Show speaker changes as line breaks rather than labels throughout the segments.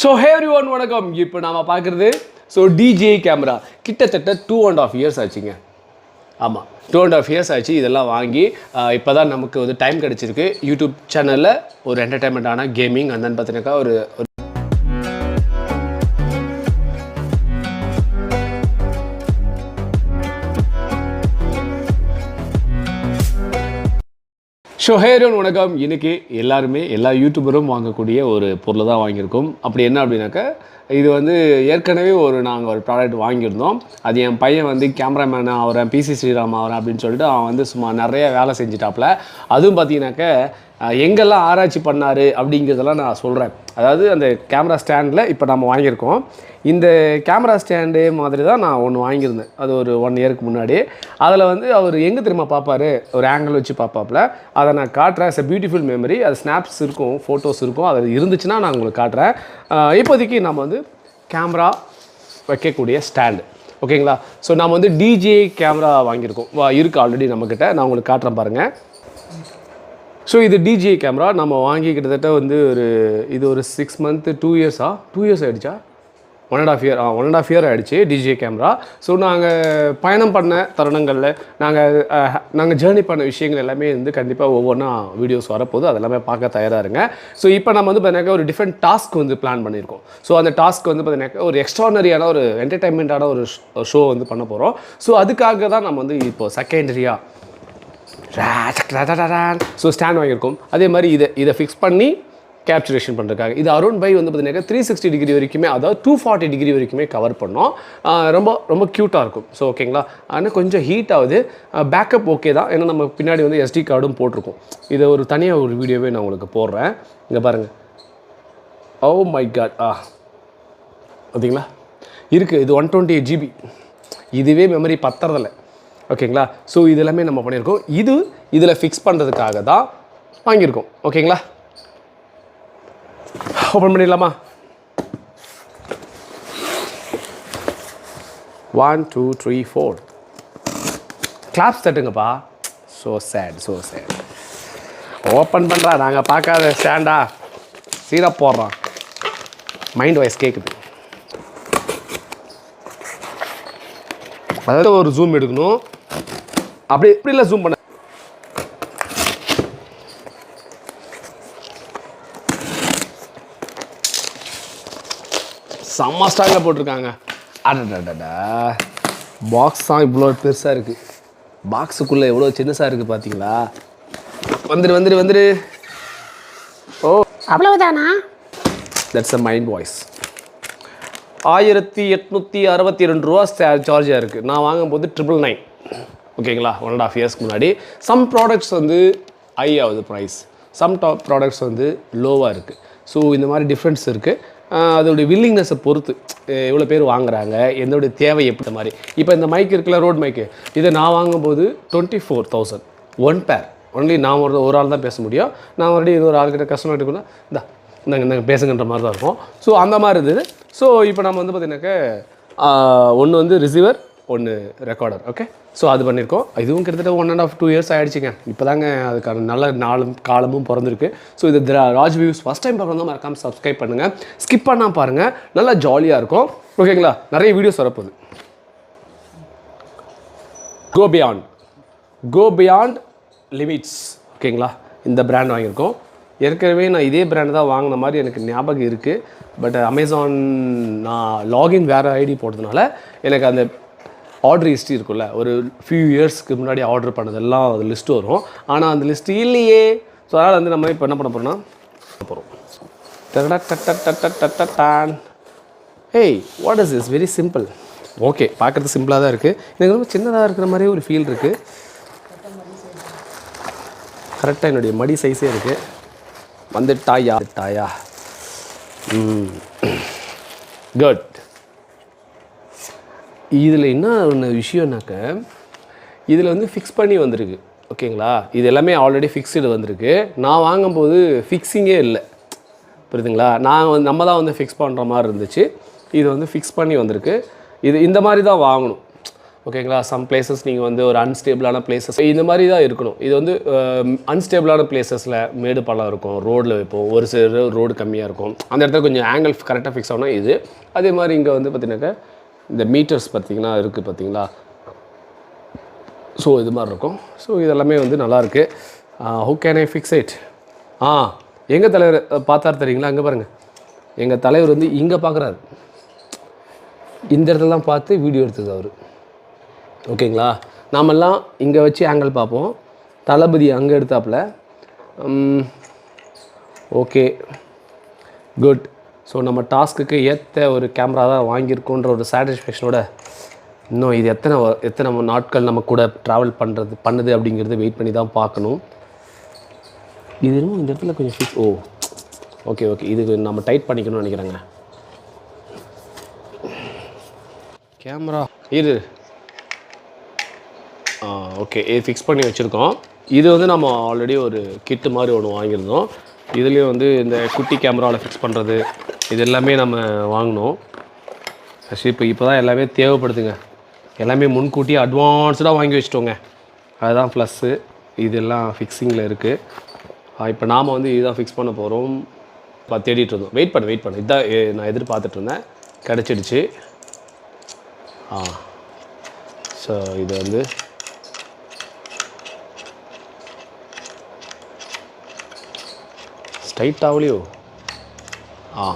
So ஹேவ்ரி one வணக்கம். இப்போ நாம் பார்க்குறது ஸோ டிஜே கேமரா கிட்டத்தட்ட டூ அண்ட் ஆஃப் இயர்ஸ் ஆச்சுங்க. ஆமாம் டூ அண்ட் ஆஃப் இயர்ஸ் ஆச்சு. இதெல்லாம் வாங்கி இப்போ தான் நமக்கு வந்து டைம் கிடச்சிருக்கு. யூடியூப் சேனலில் ஒரு என்டர்டைன்மெண்ட்டான கேமிங் அந்த பார்த்தீங்கன்னாக்கா ஒரு ஸோ ஹேரோன் வணக்கம். இன்றைக்கி எல்லாருமே எல்லா யூடியூபரும் வாங்கக்கூடிய ஒரு பொருளை தான் வாங்கியிருக்கோம். அப்படி என்ன அப்படின்னாக்கா இது வந்து ஏற்கனவே ஒரு நாங்கள் ஒரு ப்ராடக்ட் வாங்கியிருந்தோம். அது என் பையன் வந்து கேமராமேன் ஆகிறேன் பிசி ஸ்ரீராம் ஆகிறேன் அப்படின்னு சொல்லிட்டு அவன் வந்து சும்மா நிறைய வேலை செஞ்சுட்டாப்புல அதுவும் பார்த்தீங்கன்னாக்க எங்கெல்லாம் ஆராய்ச்சி பண்ணார் அப்படிங்கிறதெல்லாம் நான் சொல்கிறேன் அதாவது அந்த கேமரா ஸ்டாண்டில் இப்போ நம்ம வாங்கியிருக்கோம். இந்த கேமரா ஸ்டாண்டு மாதிரி தான் நான் ஒன்று வாங்கியிருந்தேன். அது ஒரு ஒன் இயருக்கு முன்னாடி. அதில் வந்து அவர் எங்கே தெரியுமா பார்ப்பாரு ஒரு ஆங்கிள் வச்சு பார்ப்பாப்புல அதை நான் காட்டுறேன். இட்ஸ் பியூட்டிஃபுல் மெமரி அது ஸ்னாப்ஸ் இருக்கும் ஃபோட்டோஸ் இருக்கும். அது இருந்துச்சுன்னா நான் உங்களுக்கு காட்டுறேன். இப்போதைக்கு நம்ம வந்து கேமரா வைக்கக்கூடிய ஸ்டாண்டு. ஓகேங்களா? ஸோ நம்ம வந்து டிஜே கேமரா வாங்கியிருக்கோம். வா இருக்குது ஆல்ரெடி நம்மக்கிட்ட நான் உங்களுக்கு காட்டுறேன் பாருங்கள் ஸோ இது டிஜிஐ கேமரா நம்ம வாங்கி கிட்டத்தட்ட வந்து ஒரு இது ஒரு சிக்ஸ் மந்த்து டூ இயர்ஸா டூ இயர்ஸ் ஆகிடுச்சா one and half year ah one and half year ஆகிடுச்சு டிஜிஏ கேமரா ஸோ நாங்கள் பயணம் பண்ண தருணங்களில் நாங்கள் நாங்கள் ஜேர்னி பண்ண விஷயங்கள் எல்லாமே வந்து கண்டிப்பாக ஒவ்வொன்றா வீடியோஸ் வரப்போது அதெல்லாமே பார்க்க தயாராக இருங்க. ஸோ இப்போ நம்ம வந்து பார்த்தீங்கன்னா ஒரு டிஃப்ரெண்ட் டாஸ்க் வந்து பிளான் பண்ணியிருக்கோம். ஸோ அந்த டாஸ்க் வந்து பார்த்தீங்கன்னா ஒரு எக்ஸ்ட்ரானரியான ஒரு என்டர்டைன்மெண்ட்டான ஒரு ஷோ வந்து பண்ண போகிறோம் ஸோ அதுக்காக தான் நம்ம வந்து இப்போ செகண்டரியாக ஸோ ஸ்டாண்ட் வாங்கியிருக்கோம். அதே மாதிரி இதை இதை ஃபிக்ஸ் பண்ணி கேப்சுரேஷன் பண்ணுறதுக்காக இது அருண் பை வந்து பார்த்தீங்கன்னா த்ரீ சிக்ஸ்டி டிகிரி வரைக்குமே அதாவது டூ ஃபார்ட்டி டிகிரி வரைக்குமே கவர் பண்ணோம். ரொம்ப ரொம்ப க்யூட்டாக இருக்கும். ஸோ ஓகேங்களா ஆனால் கொஞ்சம் ஹீட் ஆகுது. பேக்கப் ஓகே தான். ஏன்னா நம்ம பின்னாடி வந்து எஸ்டி கார்டும் போட்டிருக்கோம். இதை ஒரு தனியாக ஒரு வீடியோவே நான் உங்களுக்கு போடுறேன். இங்கே பாருங்கள் ஓ oh மை காட் ஆ பார்த்தீங்களா? இருக்குது இது ஒன் டுவெண்ட்டி எயிட் ஜிபி இதுவே மெமரி பத்துறதில்லை. ஓகேங்களா? ஸோ இது எல்லாமே நம்ம பண்ணியிருக்கோம். இது இதில் ஃபிக்ஸ் பண்ணுறதுக்காக தான் வாங்கியிருக்கோம். ஓகேங்களா? ஓப்பன் பண்ணிடலாமா? One two three four claps தட்டுங்கப்பா. So sad so sad open பண்ணுறா நாங்கள் பார்க்காத ஸ்டாண்டா சீராக போடுறான். மைண்ட் வாய்ஸ் கேட்குது அதாவது ஒரு ஜூம் எடுக்கணும். அப்படி இப்படி இல்லை ஜூம் பண்ண. செம்ம ஸ்டாங்கில் போட்டிருக்காங்க. அடடடடா பாக்ஸ் தான் இவ்வளோ பெருசாக இருக்குது பாக்ஸுக்குள்ளே எவ்வளோ சின்னசாக இருக்குது பார்த்தீங்களா வந்துடு வந்துடு வந்துடு ஓ.
அவ்வளவுதானா?
தட்ஸ் அ மைண்ட் வாய்ஸ் ஆயிரத்தி எட்நூற்றி அறுபத்தி ரெண்டு ரூபா சார்ஜாக இருக்குது நான் வாங்கும்போது ட்ரிபிள் நைன் ஓகேங்களா? ஒன் அண்ட் ஆஃப் இயர்ஸ்க்கு முன்னாடி. சம் ப்ராடக்ட்ஸ் வந்து ஹை ஆகுது ப்ரைஸ் சம் டாப் ப்ராடக்ட்ஸ் வந்து லோவாக இருக்குது ஸோ இந்த மாதிரி டிஃப்ரென்ஸ் இருக்குது அதோடைய வில்லிங்னஸை பொறுத்து எவ்வளோ பேர் வாங்குறாங்க என்னுடைய தேவை எப்படி மாதிரி. இப்போ இந்த மைக் இருக்குல்ல ரோட் மைக்கு இதை நான் வாங்கும்போது twenty four thousand one pair only நான் ஒரு ஒரு ஆள் தான் பேச முடியும். நான் மறுபடியும் இன்னொரு ஆள்கிட்ட கஸ்டமர் கூட இந்தா இந்தாங்க இந்தாங்க பேசுங்கன்ற மாதிரி தான் இருக்கும். ஸோ அந்த மாதிரி இருந்தது. ஸோ இப்போ நம்ம வந்து பார்த்தீங்கன்னாக்க ஒன்று வந்து ரிசீவர் ஒன்று ரெக்கார்டர் ஓகே ஸோ அது பண்ணியிருக்கோம் இதுவும் கிட்டத்தட்ட one and half two years ஆகிடுச்சிங்க இப்போ தாங்க அதுக்கான நல்ல நாளும் காலமும் பிறந்திருக்கு. ஸோ இது ராஜ் வியூஸ் ஃபஸ்ட் டைம் பார்க்கணும் மறக்காமல் சப்ஸ்கிரைப் பண்ணுங்கள் ஸ்கிப் பண்ணால் பாருங்கள் நல்லா ஜாலியாக இருக்கும். ஓகேங்களா நிறைய வீடியோஸ் வரப்போகுது. Go beyond go beyond limits ஓகேங்களா இந்த பிராண்ட் வாங்கியிருக்கோம். ஏற்கனவே நான் இதே பிராண்டு தான் வாங்கின மாதிரி எனக்கு ஞாபகம் இருக்குது பட் அமேசான் நான் லாகின் வேறு ஐடி போட்டதுனால எனக்கு அந்த ஆர்டர் ஹிஸ்ட்ரி இருக்குல்ல ஒரு ஃபியூ இயர்ஸ்க்கு முன்னாடி ஆர்டர் பண்ணதெல்லாம் அது லிஸ்ட்டு வரும். ஆனால் அந்த லிஸ்ட் இல்லையே. ஸோ அதனால் வந்து நம்ம இப்போ என்ன பண்ண போகிறோம்னா போகிறோம் ஏய் what is is very simple okay பார்க்குறது சிம்பிளாக தான் இருக்குது எனக்கு ரொம்ப சின்னதாக இருக்கிற மாதிரியே ஒரு ஃபீல் இருக்குது கரெக்டாக என்னுடைய மடி சைஸே இருக்குது வந்துட்டாயா? டாயா குட் இதில் என்ன ஒன்று விஷயம்னாக்க இதில் வந்து ஃபிக்ஸ் பண்ணி வந்திருக்கு. ஓகேங்களா? இது எல்லாமே ஆல்ரெடி ஃபிக்ஸ்டு வந்திருக்கு. நான் வாங்கும்போது ஃபிக்ஸிங்கே இல்லை. புரியுதுங்களா? நான் வந்து நம்ம தான் வந்து ஃபிக்ஸ் பண்ணுற மாதிரி இருந்துச்சு. இது வந்து ஃபிக்ஸ் பண்ணி வந்திருக்கு. இது இந்த மாதிரி தான் வாங்கணும். ஓகேங்களா? சம் பிளேசஸ் நீங்கள் வந்து ஒரு அன்ஸ்டேபிளான பிளேசஸ் இந்த மாதிரி தான் இருக்கணும். இது வந்து அன்ஸ்டேபிளான பிளேசஸில் மேடு பள்ளம் இருக்கும். ரோட்டில் வைப்போம். ஒரு சில ரோடு கம்மியாக இருக்கும். அந்த இடத்துல கொஞ்சம் ஆங்கிள் கரெக்டாக ஃபிக்ஸ் ஆகணும் இது. அதே மாதிரி இங்கே வந்து பார்த்தீங்கன்னாக்கா இந்த மீட்டர்ஸ் பார்த்தீங்கன்னா இருக்குது பார்த்திங்களா? ஸோ இது மாதிரி இருக்கும். ஸோ இதெல்லாமே வந்து நல்லாயிருக்கு how uh, can I fix it ஆ எங்கள் தலைவர் பார்த்தார் பார்த்தாரு தெரியுங்களா? அங்கே பாருங்கள் எங்கள் தலைவர் வந்து இங்கே பார்க்குறாரு. இந்த இடத்துலலாம் பார்த்து வீடியோ எடுத்தது அவர். ஓகேங்களா? நாமெல்லாம் இங்கே வச்சு ஆங்கிள் பார்ப்போம். தளபதி அங்கே எடுத்தாப்புல. ஓகே குட் ஸோ நம்ம டாஸ்க்குக்கு ஏற்ற ஒரு கேமரா தான் வாங்கியிருக்கோன்ற ஒரு சாட்டிஸ்ஃபேக்ஷனோட இன்னும் இது எத்தனை எத்தனை நாட்கள் நம்ம கூட ட்ராவல் பண்ணுறது பண்ணுது அப்படிங்கிறது வெயிட் பண்ணி தான் பார்க்கணும். இது இன்னும் இந்த இடத்துல கொஞ்சம் ஃபிக்ஸ் ஓ ஓகே ஓகே இது நம்ம டைட் பண்ணிக்கணும்னு நினைக்கிறேங்க. கேமரா இது ஆ ஓகே இது ஃபிக்ஸ் பண்ணி வச்சுருக்கோம். இது வந்து நம்ம ஆல்ரெடி ஒரு கிட்டு மாதிரி ஒன்று வாங்கியிருந்தோம். இதுலேயும் வந்து இந்த குட்டி கேமராவில் ஃபிக்ஸ் பண்ணுறது இது எல்லாமே நம்ம வாங்கினோம். ஆக்சுவலி இப்போ இப்போ தான் எல்லாமே தேவைப்படுதுங்க. எல்லாமே முன்கூட்டியே அட்வான்ஸ்டாக வாங்கி வச்சிட்டோங்க. அதுதான் ப்ளஸ்ஸு இதெல்லாம் ஃபிக்ஸிங்கில் இருக்குது இப்போ நாம் வந்து இதுதான் ஃபிக்ஸ் பண்ண போகிறோம் இப்போ தேடிட்டு இருந்தோம். வெயிட் பண்ண வெயிட் பண்ண. இதான் நான் எதிர்பார்த்துட்டு இருந்தேன். கிடச்சிடுச்சு. ஆ. ஸோ இது வந்து ஸ்ட்ரைட் ஆகலையோ ஆ.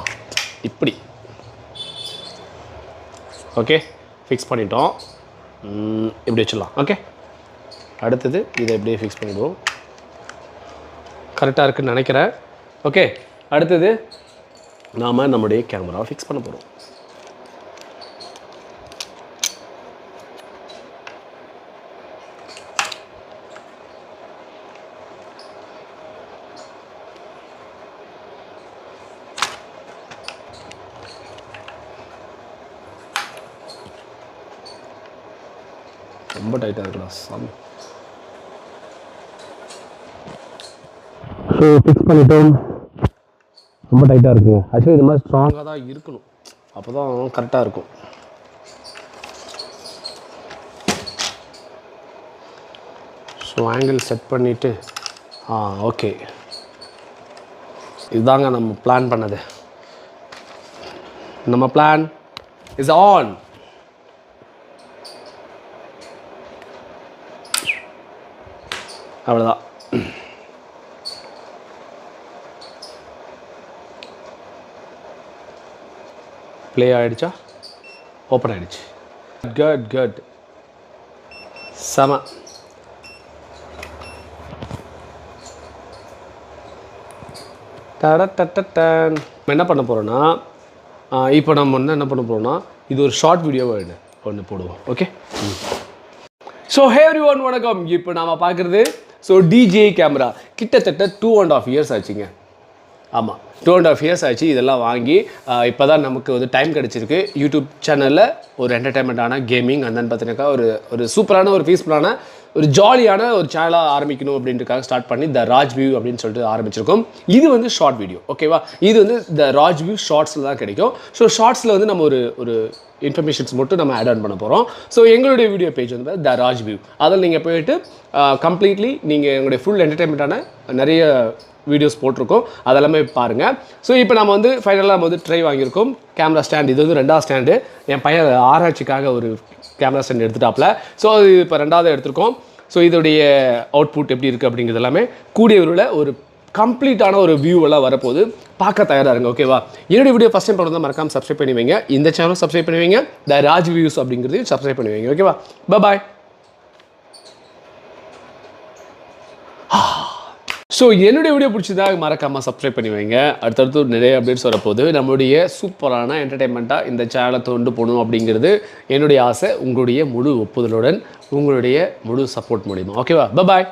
இப்படி. ஓகே ஃபிக்ஸ் பண்ணிட்டோம். இப்படி வச்சிடலாம். ஓகே அடுத்தது இதை எப்படியே ஃபிக்ஸ் பண்ணிடுவோம். கரெக்டாக இருக்குன்னு நினைக்கிறேன். ஓகே அடுத்தது நாம் நம்முடைய கேமராவை ஃபிக்ஸ் பண்ண போகிறோம் ரொம்ப டைட்டாக இருக்குடா சாமி ஸோ ஃபிக்ஸ் பண்ணிட்டோம். ரொம்ப டைட்டாக இருக்குங்க ஆக்சுவலி இது மாதிரி ஸ்ட்ராங்காக தான் இருக்கணும். அப்போ தான் கரெக்டாக இருக்கும். ஸோ ஆங்கிள் செட் பண்ணிவிட்டு ஆ ஓகே இதுதாங்க நம்ம பிளான் பண்ணது. நம்ம பிளான் இஸ் ஆன் அவ்வளோதான் ப்ளே ஆகிடுச்சா ஓப்பன் ஆகிடுச்சு குட் குட் செம. டடடடடன். நம்ம என்ன பண்ண போகிறோன்னா இப்போ நம்ம வந்து என்ன பண்ண போகிறோன்னா இது ஒரு ஷார்ட் வீடியோவாக ஒன்று போடுவோம். Okay so hey everyone வணக்கம். இப்போ நாம் பார்க்குறது ஸோ டிஜே கேமரா கிட்டத்தட்ட டூ அண்ட் ஆஃப் இயர்ஸ் ஆச்சுங்க. ஆமாம் டூ அண்ட் ஆஃப் இயர்ஸ் ஆச்சு. இதெல்லாம் வாங்கி இப்போ தான் நமக்கு வந்து டைம் கிடச்சிருக்கு. யூடியூப் சேனலில் ஒரு என்டர்டைன்மெண்ட்டான கேமிங் அந்த பார்த்தீங்கன்னாக்கா ஒரு ஒரு சூப்பரான ஒரு பீஸ்ஃபுல்லான ஒரு ஜாலியான ஒரு சேனலாக ஆரம்பிக்கணும் அப்படின்றதுக்காக ஸ்டார்ட் பண்ணி த ராஜ் வியூ அப்படின்னு சொல்லிட்டு ஆரம்பிச்சிருக்கோம். இது வந்து ஷார்ட் வீடியோ ஓகேவா இது வந்து த ராஜ் வியூ ஷார்ட்ஸில் தான் கிடைக்கும். ஸோ ஷார்ட்ஸில் வந்து நம்ம ஒரு ஒரு இன்ஃபர்மேஷன்ஸ் மட்டும் நம்ம ஆட் ஆன் பண்ண போகிறோம் ஸோ எங்களுடைய வீடியோ பேஜ் வந்து த ராஜ் வியூ அதில் நீங்கள் போயிட்டு கம்ப்ளீட்லி நீங்கள் எங்களுடைய ஃபுல் என்டர்டைன்மெண்ட்டான நிறைய வீடியோஸ் போட்டிருக்கோம். அதெல்லாமே பாருங்கள் ஸோ இப்போ நம்ம வந்து ஃபைனலாக நம்ம வந்து ட்ரை வாங்கியிருக்கோம். கேமரா ஸ்டாண்ட் இது வந்து ரெண்டாவது ஸ்டாண்டு என் பையன் ஆராய்ச்சிக்காக ஒரு கேமரா ஸ்டாண்ட் எடுத்துட்டாப்ல ஸோ அது இப்போ ரெண்டாவது எடுத்திருக்கோம். ஸோ இதோடைய அவுட்புட் எப்படி இருக்குது அப்படிங்கிறது எல்லாமே கூடிய விரைவில் ஒரு கம்ப்ளீட்டான ஒரு வியூ எல்லாம் வரப்போகுது. பார்க்க தயாராக இருங்க ஓகேவா என்னுடைய வீடியோ ஃபஸ்ட் டைம் பண்ணுறது மறக்காமல் சப்ஸ்கிரைப் பண்ணி வைங்க. இந்த சேனல் சப்ஸ்கிரைப் பண்ணுவீங்க த ராஜ் வியூஸ் அப்படிங்கிறதையும் சப்ஸ்கிரைப் பண்ணி வைங்க ஓகேவா பாய் ஸோ என்னுடைய வீடியோ பிடிச்சதா மறக்காமல் சப்ஸ்கிரைப் பண்ணி வைங்க. அடுத்தடுத்து நிறைய அப்டேட்ஸ் வரப்போகுது. நம்மளுடைய சூப்பரான என்டர்டைன்மெண்ட்டாக இந்த சேனலை தோண்டு போகணும் அப்படிங்கிறது என்னுடைய ஆசை. உங்களுடைய முழு ஒப்புதலுடன் உங்களுடைய முழு சப்போர்ட் மூலிமா ஓகேவா பாய்